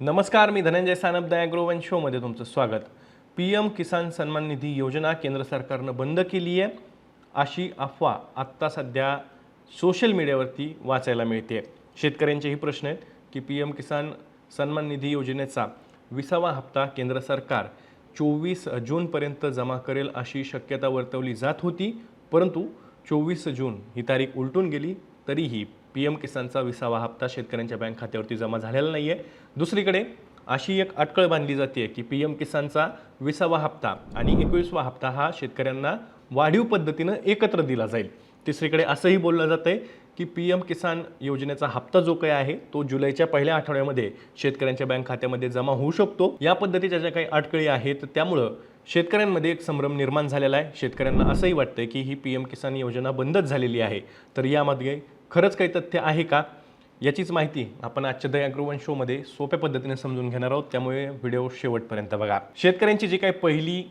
नमस्कार मी धनंजय सानप द ॲग्रोवन शोमध्ये तुमचं स्वागत. पी एम किसान सन्मान निधी योजना केंद्र सरकारनं बंद केली आहे. अशी अफवा आत्ता सध्या सोशल मीडियावरती वाचायला मिळते. शेतकऱ्यांचेही प्रश्न आहेत की पी एम किसान सन्मान निधी योजनेचा विसावा हप्ता केंद्र सरकार चोवीस जूनपर्यंत जमा करेल अशी शक्यता वर्तवली जात होती परंतु चोवीस जून ही तारीख उलटून गेली तरीही पी एम किसानचा विसावा हप्ता शेतकऱ्यांच्या बँक खात्यावरती जमा झालेला नाही आहे दुसरीकडे अशी एक अटकळ बांधली जाते की पी एम किसानचा विसावा हप्ता आणि एकवीसवा हप्ता हा शेतकऱ्यांना वाढीव पद्धतीनं एकत्र दिला जाईल. तिसरीकडे असंही बोललं जातं आहे की पी एम किसान योजनेचा हप्ता जो काही आहे तो जुलैच्या पहिल्या आठवड्यामध्ये शेतकऱ्यांच्या बँक खात्यामध्ये जमा होऊ शकतो. या पद्धतीच्या ज्या काही अडकळी आहेत त्यामुळं शेतकऱ्यांमध्ये एक संभ्रम निर्माण झालेला आहे. शेतकऱ्यांना असंही वाटतं की ही पी एम किसान योजना बंदच झालेली आहे. तर यामध्ये खरंच काही तथ्य आहे का? याचीच माहिती आपण आजच्या द शोमध्ये सोप्या पद्धतीने समजून घेणार आहोत. त्यामुळे व्हिडिओ शेवटपर्यंत बघा. शेतकऱ्यांची जी काही पहिली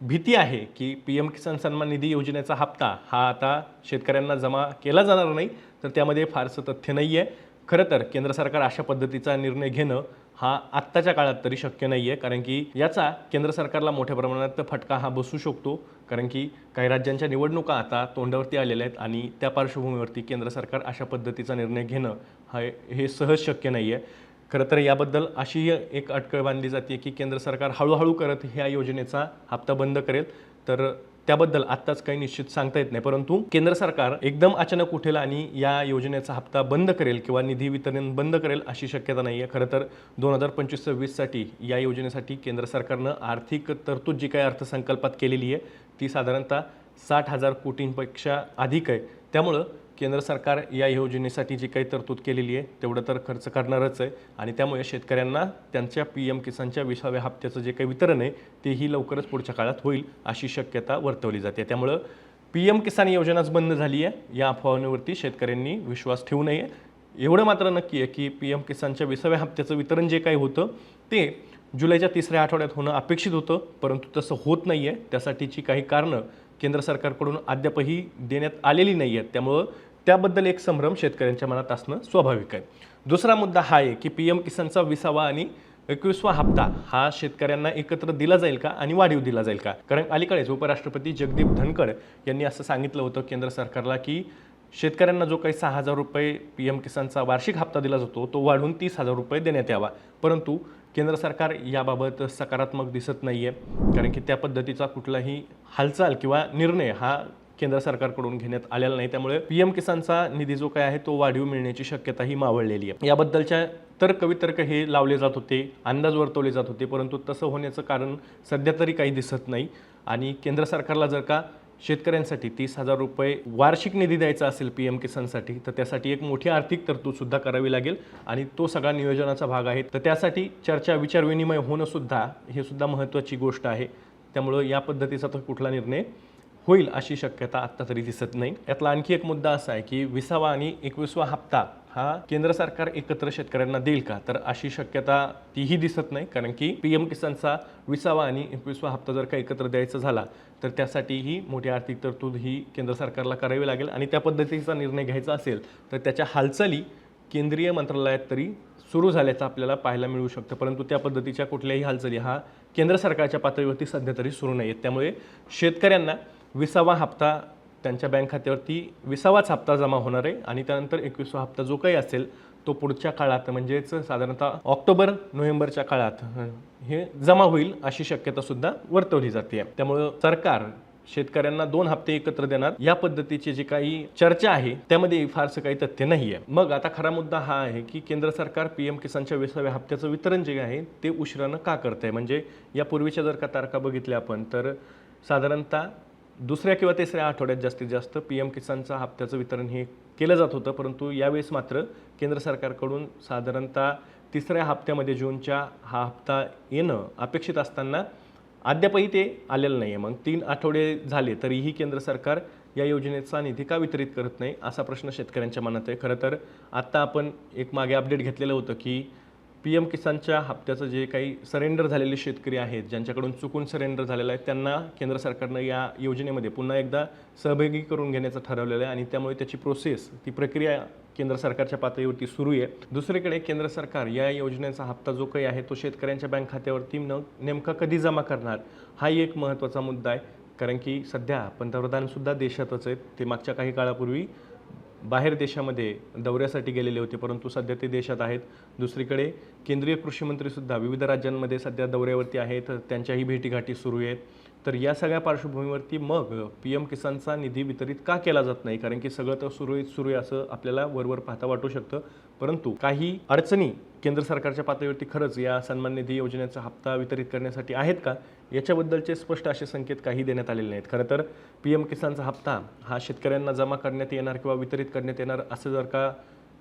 भीती आहे की पी एम किसान सन्मान निधी योजनेचा हप्ता हा आता शेतकऱ्यांना जमा केला जाणार नाही तर त्यामध्ये फारसं तथ्य नाही आहे खरं तर केंद्र सरकार अशा पद्धतीचा निर्णय घेणं हा आत्ताच्या काळात तरी शक्य नाही आहे कारण की याचा केंद्र सरकारला मोठ्या प्रमाणात फटका हा बसू शकतो. कारण की काही राज्यांच्या निवडणुका आता तोंडावरती आलेल्या आहेत आणि त्या पार्श्वभूमीवरती केंद्र सरकार अशा पद्धतीचा निर्णय घेणं हा हे सहज शक्य नाही आहे खरं तर याबद्दल अशी एक अटकळ बांधली जाते की केंद्र सरकार हळूहळू करत ह्या योजनेचा हप्ता बंद करेल. तर त्याबद्दल आत्ताच काही निश्चित सांगता येत नाही. परंतु केंद्र सरकार एकदम अचानक उठेल आणि या योजनेचा हप्ता बंद करेल किंवा निधी वितरण बंद करेल अशी शक्यता नाही आहे खरं तर दोन हजार पंचवीस सव्वीससाठी या योजनेसाठी केंद्र सरकारनं आर्थिक तरतूद जी काही अर्थसंकल्पात केलेली आहे ती साधारणतः साठ हजार कोटींपेक्षा अधिक आहे. त्यामुळं केंद्र सरकार या योजनेसाठी जी काही तरतूद केलेली आहे तेवढं तर खर्च करणारच आहे. आणि त्यामुळे शेतकऱ्यांना त्यांच्या पी एम किसानच्या विसाव्या हप्त्याचं जे काही वितरण आहे तेही लवकरच पुढच्या काळात होईल अशी शक्यता वर्तवली जाते. त्यामुळं पी एम किसान योजनाच बंद झाली आहे. या अफवांवरती शेतकऱ्यांनी विश्वास ठेवू नये. एवढं मात्र नक्की आहे की पी एम किसानच्या विसाव्या हप्त्याचं वितरण जे काही होतं ते जुलैच्या तिसऱ्या आठवड्यात होणं अपेक्षित होतं परंतु तसं होत नाही आहे त्यासाठीची काही कारणं केंद्र सरकारकडून अद्यापही देण्यात आलेली नाही आहेत त्यामुळं त्याबद्दल एक संभ्रम शेतकऱ्यांच्या मनात असणं स्वाभाविक आहे. दुसरा मुद्दा हा आहे की पी एम किसानचा विसावा आणि एकवीसवा हप्ता हा शेतकऱ्यांना एकत्र दिला जाईल का आणि वाढीव दिला जाईल का? कारण अलीकडेच उपराष्ट्रपती जगदीप धनखड यांनी असं सांगितलं होतं केंद्र सरकारला की शेतकऱ्यांना जो काही सहा हजार रुपये पी एम किसानचा वार्षिक हप्ता दिला जातो तो वाढून तीस हजार रुपये देण्यात यावा. परंतु केंद्र सरकार याबाबत सकारात्मक दिसत नाही आहे कारण की त्या पद्धतीचा कुठलाही हालचाल किंवा निर्णय हा केंद्र सरकारकडून घेण्यात आलेला नाही. त्यामुळे पी एम किसानचा निधी जो काय आहे तो वाढीव मिळण्याची शक्यताही मावळलेली आहे. याबद्दलच्या तर्क वितर्क हे लावले जात होते अंदाज वर्तवले जात होते परंतु तसं होण्याचं कारण सध्या तरी काही दिसत नाही. आणि केंद्र सरकारला जर का शेतकऱ्यांसाठी तीस हजार रुपये वार्षिक निधी द्यायचा असेल पी एम किसानसाठी तर त्यासाठी एक मोठी आर्थिक तरतूदसुद्धा करावी लागेल. आणि तो सगळा नियोजनाचा भाग आहे. तर त्यासाठी चर्चा विचारविनिमय होणंसुद्धा हे सुद्धा महत्त्वाची गोष्ट आहे. त्यामुळं या पद्धतीचा तर कुठला निर्णय होईल अशी शक्यता आत्ता तरी दिसत नाही. यातला आणखी एक मुद्दा असा आहे की विसावा आणि एकवीसवा हप्ता हा केंद्र सरकार एकत्र शेतकऱ्यांना देईल का? तर अशी शक्यता तीही दिसत नाही. कारण की पी एम किसानचा विसावा आणि एकवीसवा हप्ता जर का एकत्र द्यायचा झाला तर त्यासाठीही मोठी आर्थिक तरतूद ही केंद्र सरकारला करावी लागेल आणि त्या पद्धतीचा निर्णय घ्यायचा असेल तर त्याच्या हालचाली केंद्रीय मंत्रालयात तरी सुरू झाल्याचं आपल्याला पाहायला मिळू शकतं. परंतु त्या पद्धतीच्या कुठल्याही हालचाली हा केंद्र सरकारच्या पातळीवरती सध्या तरी सुरू नाही आहेत त्यामुळे शेतकऱ्यांना विसावा हप्ता त्यांच्या बँक खात्यावरती विसावाच हप्ता जमा होणार आहे आणि त्यानंतर एकविसवा हप्ता जो काही असेल तो पुढच्या काळात म्हणजेच साधारणतः ऑक्टोबर नोव्हेंबरच्या काळात हे जमा होईल अशी शक्यता सुद्धा वर्तवली जाते. त्यामुळं सरकार शेतकऱ्यांना दोन हप्ते एकत्र देणार. या पद्धतीची जी काही चर्चा आहे त्यामध्ये फारसं काही तथ्य नाही आहे मग आता खरा मुद्दा हा आहे की केंद्र सरकार पी एम किसानच्या विसाव्या हप्त्याचं वितरण जे आहे ते उशिरानं का करत आहे म्हणजे यापूर्वीच्या जर का तारखा बघितल्या आपण तर साधारणतः दुसऱ्या किंवा तिसऱ्या आठवड्यात जास्तीत जास्त पी एम किसानचा हप्त्याचं वितरण हे केलं जात होतं परंतु यावेळेस मात्र केंद्र सरकारकडून साधारणतः तिसऱ्या हप्त्यामध्ये जूनच्या हा हप्ता येणं अपेक्षित असताना अद्यापही ते आलेलं नाही आहे मग तीन आठवडे झाले तरीही केंद्र सरकार या योजनेचा निधी का वितरित करत नाही असा प्रश्न शेतकऱ्यांच्या मनात आहे. खरं तर आत्ता आपण एक मागे अपडेट घेतलेलं होतं की पी एम किसानच्या हप्त्याचं जे काही सरेंडर झालेले शेतकरी आहेत ज्यांच्याकडून चुकून सरेंडर झालेलं आहे त्यांना केंद्र सरकारनं या योजनेमध्ये पुन्हा एकदा सहभागी करून घेण्याचं ठरवलेलं आहे आणि त्यामुळे त्याची प्रोसेस ती प्रक्रिया केंद्र सरकारच्या पातळीवरती सुरू आहे. दुसरीकडे केंद्र सरकार या योजनेचा हप्ता जो काही आहे तो शेतकऱ्यांच्या बँक खात्यावरती न नेमका कधी जमा करणार हा एक महत्त्वाचा मुद्दा आहे. कारण की सध्या पंतप्रधानसुद्धा देशातच आहेत ते मागच्या काही काळापूर्वी बाहेर देशामध्ये दौऱ्यासाठी गेलेले होते परंतु सध्या ते देशात आहेत. दुसरीकडे केंद्रीय कृषीमंत्रीसुद्धा विविध राज्यांमध्ये सध्या दौऱ्यावरती आहेत त्यांच्याही भेटीगाठी सुरू आहेत. तर या सगळ्या पार्श्वभूमीवरती मग पी एम किसानचा निधी वितरित का केला जात नाही? कारण की सगळं तर सुरळीत सुरू आहे असं आपल्याला वरवर पाहता वाटू शकतं. परंतु काही अडचणी केंद्र सरकारच्या पातळीवरती खरंच या सन्मान निधी योजनेचा हप्ता वितरित करण्यासाठी आहेत का? याच्याबद्दलचे स्पष्ट असे संकेत काही देण्यात आलेले नाहीत. खरं तर पी एम किसानचा हप्ता हा शेतकऱ्यांना जमा करण्यात येणार किंवा वितरित करण्यात येणार असं जर का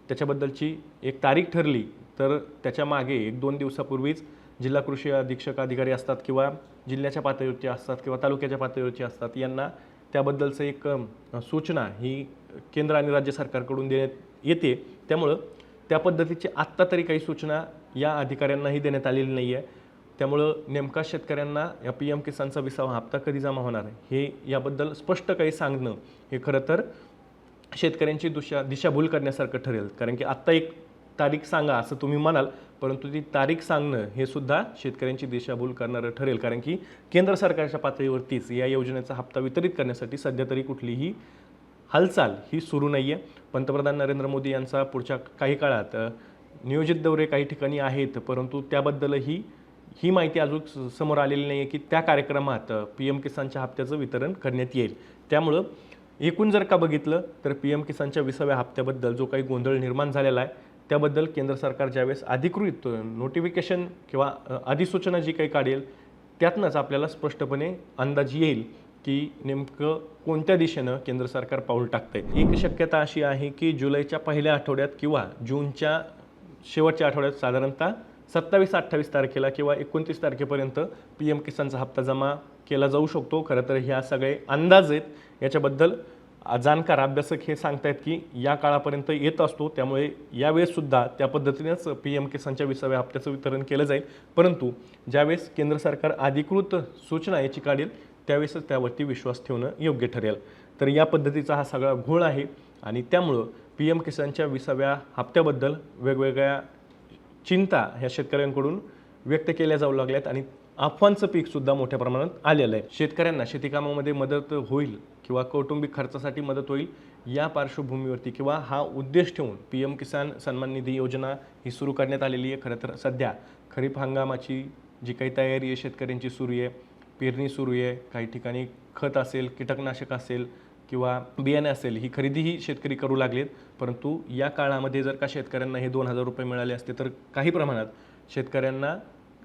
त्याच्याबद्दलची एक तारीख ठरली तर त्याच्यामागे एक दोन दिवसापूर्वीच जिल्हा कृषी अधीक्षक अधिकारी असतात किंवा जिल्ह्याच्या पातळीवरचे असतात किंवा तालुक्याच्या पातळीवरचे असतात यांना त्याबद्दलचं एक सूचना ही केंद्र आणि राज्य सरकारकडून देण्यात येते. त्यामुळं त्या पद्धतीची आत्ता तरी काही सूचना या अधिकाऱ्यांनाही देण्यात आलेली नाही आहे त्यामुळं नेमका शेतकऱ्यांना या पी एम किसानचा विसावा हप्ता कधी जमा होणार आहे? हे याबद्दल स्पष्ट काही सांगणं हे खरं तर शेतकऱ्यांची दिशा दिशाभूल करण्यासारखं ठरेल. कारण की आत्ता एक तारीख सांगा असं तुम्ही म्हणाल परंतु ती तारीख सांगणं हे सुद्धा शेतकऱ्यांची दिशाभूल करणारं ठरेल. कारण की केंद्र सरकारच्या पातळीवरतीच या योजनेचा हप्ता वितरित करण्यासाठी सध्या तरी कुठलीही हालचाल ही सुरू नाही आहे पंतप्रधान नरेंद्र मोदी यांचा पुढच्या काही काळात नियोजित दौरे काही ठिकाणी आहेत परंतु त्याबद्दलही ही माहिती अजून समोर आलेली नाही आहे की त्या कार्यक्रमात पी एम किसानच्या हप्त्याचं वितरण करण्यात येईल. त्यामुळं एकूण जर का बघितलं तर पी एम किसानच्या विसाव्या हप्त्याबद्दल जो काही गोंधळ निर्माण झालेला आहे त्याबद्दल केंद्र सरकार ज्यावेळेस अधिकृत नोटिफिकेशन किंवा अधिसूचना जी काही काढेल त्यातनंच आपल्याला स्पष्टपणे अंदाज येईल की नेमकं कोणत्या दिशेनं केंद्र सरकार पाऊल टाकतंय. एक शक्यता अशी आहे की जुलैच्या पहिल्या आठवड्यात किंवा जूनच्या शेवटच्या आठवड्यात साधारणतः सत्तावीस अठ्ठावीस तारखेला किंवा एकोणतीस तारखेपर्यंत पी एम किसानचा हप्ता जमा केला जाऊ शकतो. खरं तर ह्या सगळे अंदाज आहेत. याच्याबद्दल जाणकार अभ्यासक हे सांगतायत की या काळापर्यंत येत असतो. त्यामुळे यावेळेससुद्धा त्या पद्धतीनेच पी एम किसानच्या विसाव्या हप्त्याचं वितरण केलं जाईल. परंतु ज्यावेळेस केंद्र सरकार अधिकृत सूचना याची काढेल त्यावेळेसच त्यावरती विश्वास ठेवणं योग्य ठरेल. तर या पद्धतीचा हा सगळा घोळ आहे आणि त्यामुळं पी एम किसानच्या विसाव्या हप्त्याबद्दल वेगवेगळ्या चिंता ह्या शेतकऱ्यांकडून व्यक्त केल्या जाऊ लागल्यात आणि अफवांचं पीकसुद्धा मोठ्या प्रमाणात आलेलं आहे. शेतकऱ्यांना शेतीकामामध्ये मदत होईल किंवा कौटुंबिक खर्चासाठी मदत होईल या पार्श्वभूमीवरती किंवा हा उद्देश ठेवून पी एम किसान सन्मान निधी योजना ही सुरू करण्यात आलेली आहे. खरं तर सध्या खरीप हंगामाची जी काही तयारी आहे शेतकऱ्यांची सुरू आहे पेरणी सुरू आहे काही ठिकाणी खत असेल कीटकनाशक असेल किंवा बियाणे असेल ही खरेदीही शेतकरी करू लागलेत. परंतु या काळामध्ये जर का शेतकऱ्यांना हे दोन हजार रुपये मिळाले असते तर काही प्रमाणात शेतकऱ्यांना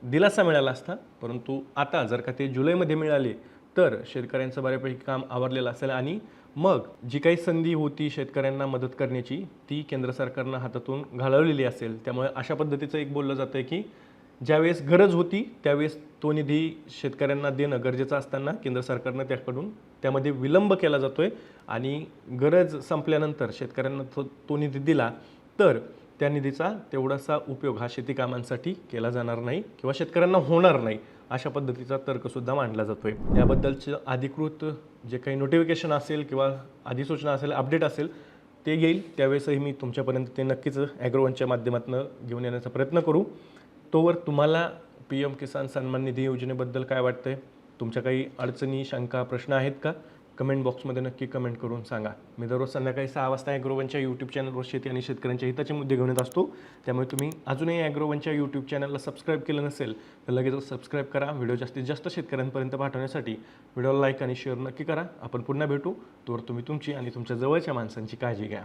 दिलासा मिळाला असता. परंतु आता जर का ते जुलैमध्ये मिळाले तर शेतकऱ्यांचं बऱ्यापैकी काम आवरलेलं असेल आणि मग जी काही संधी होती शेतकऱ्यांना मदत करण्याची ती केंद्र सरकारनं हातातून घालवलेली असेल. त्यामुळे अशा पद्धतीचं एक बोललं जातं की ज्यावेळेस गरज होती त्यावेळेस तो निधी शेतकऱ्यांना देणं गरजेचं असताना केंद्र सरकारनं त्याकडून त्यामध्ये विलंब केला जातो आहे आणि गरज संपल्यानंतर शेतकऱ्यांना तो तो निधी दिला तर त्या निधीचा तेवढासा उपयोग हा शेती कामांसाठी केला जाणार नाही किंवा शेतकऱ्यांना होणार नाही अशा पद्धतीचा तर्कसुद्धा मांडला जातो आहे याबद्दलचं अधिकृत जे काही नोटिफिकेशन असेल किंवा अधिसूचना असेल अपडेट असेल ते येईल. त्यावेळेसही मी तुमच्यापर्यंत ते नक्कीच ॲग्रोवनच्या माध्यमातून घेऊन येण्याचा प्रयत्न करू. तोवर तुम्हाला पी एम किसान सन्मान निधी योजनेबद्दल काय वाटतं आहे तुमच्या काही अडचणी शंका प्रश्न आहेत का? कमेंट बॉक्समध्ये नक्की कमेंट करून सांगा. मी दररोज संध्याकाळी सहा वाजता ॲग्रोवनच्या यूट्यूब चॅनलवर शेती आणि शेतकऱ्यांच्या हिताचे मुद्दे घेऊन येत असतो. त्यामुळे तुम्ही अजूनही ॲग्रोवनच्या यूट्यूब चॅनलला सबस्क्राईब केलं नसेल तर लगेच सबस्क्राईब करा. व्हिडिओ जास्तीत जास्त शेतकऱ्यांपर्यंत पाठवण्यासाठी व्हिडिओला लाईक आणि शेअर नक्की करा. आपण पुन्हा भेटू. तोवर तुम्ही तुमची आणि तुमच्या जवळच्या माणसांची काळजी घ्या.